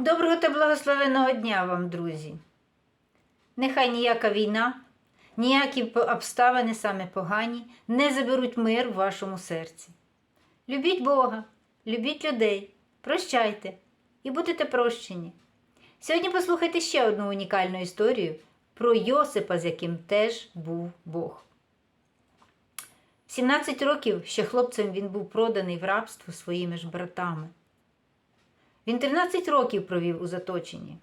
Доброго та благословеного дня вам, друзі! Нехай ніяка війна, ніякі обставини саме погані не заберуть мир в вашому серці. Любіть Бога, любіть людей, прощайте і будете прощені. Сьогодні послухайте ще одну унікальну історію про Йосипа, з яким теж був Бог. 17 років ще хлопцем він був проданий в рабство своїми ж братами. Він 13 років провів у заточенні.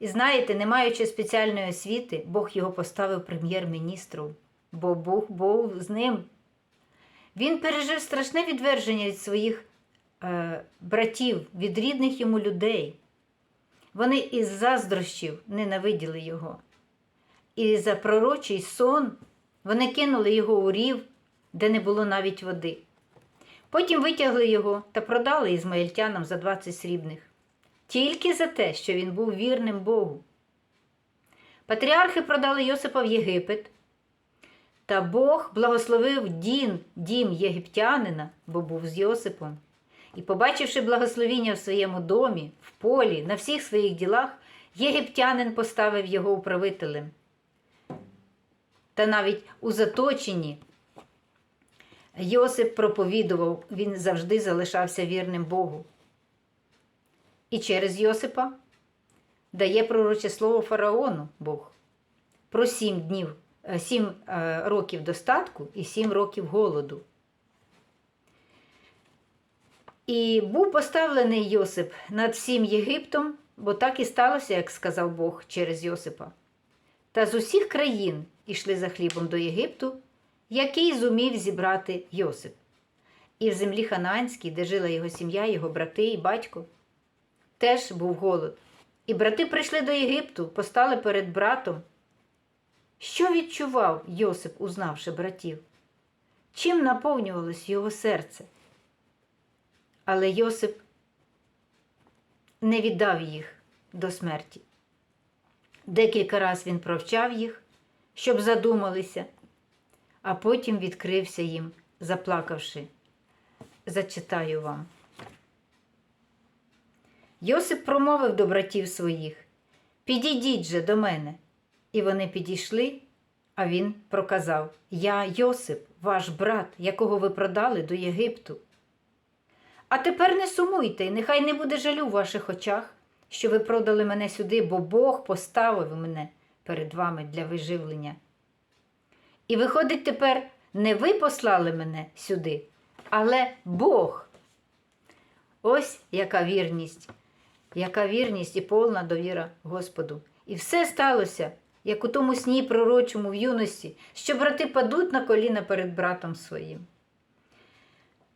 І знаєте, не маючи спеціальної освіти, Бог його поставив прем'єр-міністром, бо Бог був з ним. Він пережив страшне відверження від своїх е, братів, від рідних йому людей. Вони із заздрощів ненавиділи його. І за пророчий сон вони кинули його у рів, де не було навіть води. Потім витягли його та продали ізмаїльтянам за 20 срібних. Тільки за те, що він був вірним Богу. Патріархи продали Йосипа в Єгипет, та Бог благословив дім, дім єгиптянина, бо був з Йосипом. І, побачивши благословіння в своєму домі, в полі, на всіх своїх ділах, єгиптянин поставив його управителем. Та навіть у заточенні Йосип проповідував, він завжди залишався вірним Богу. І через Йосипа дає пророче слово фараону Бог про сім днів, е, сім е, років достатку і сім років голоду. І був поставлений Йосип над всім Єгиптом, бо так і сталося, як сказав Бог через Йосипа. Та з усіх країн ішли за хлібом до Єгипту, який зумів зібрати Йосип. І в землі Ханаанській, де жила його сім'я, його брати і батько, теж був голод. І брати прийшли до Єгипту, постали перед братом. Що відчував Йосип, узнавши братів? Чим наповнювалось його серце? Але Йосип не віддав їх до смерті. Декілька разів він провчав їх, щоб задумалися, а потім відкрився їм, заплакавши. Зачитаю вам. Йосип промовив до братів своїх: Підійдіть же до мене. І вони підійшли, а він проказав: Я Йосип, ваш брат, якого ви продали до Єгипту. А тепер не сумуйте, і нехай не буде жалю в ваших очах, що ви продали мене сюди, бо Бог поставив мене перед вами для виживлення. І виходить, тепер не ви послали мене сюди, але Бог. Ось яка вірність, яка вірність і повна довіра Господу. І все сталося, як у тому сні пророчому в юності, що брати падуть на коліна перед братом своїм.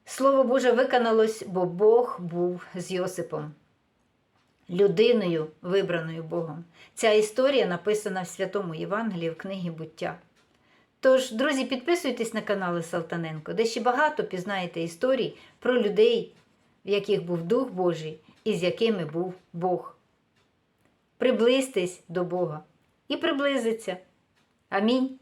Слово Боже виконалось, бо Бог був з Йосипом, людиною, вибраною Богом. Ця історія написана в Святому Євангелії в книгі буття. Тож, друзі, підписуйтесь на канали Салтаненко, де ще багато пізнаєте історій про людей, в яких був Дух Божий і з якими був Бог. Приблизьтесь до Бога і приблизиться. Амінь.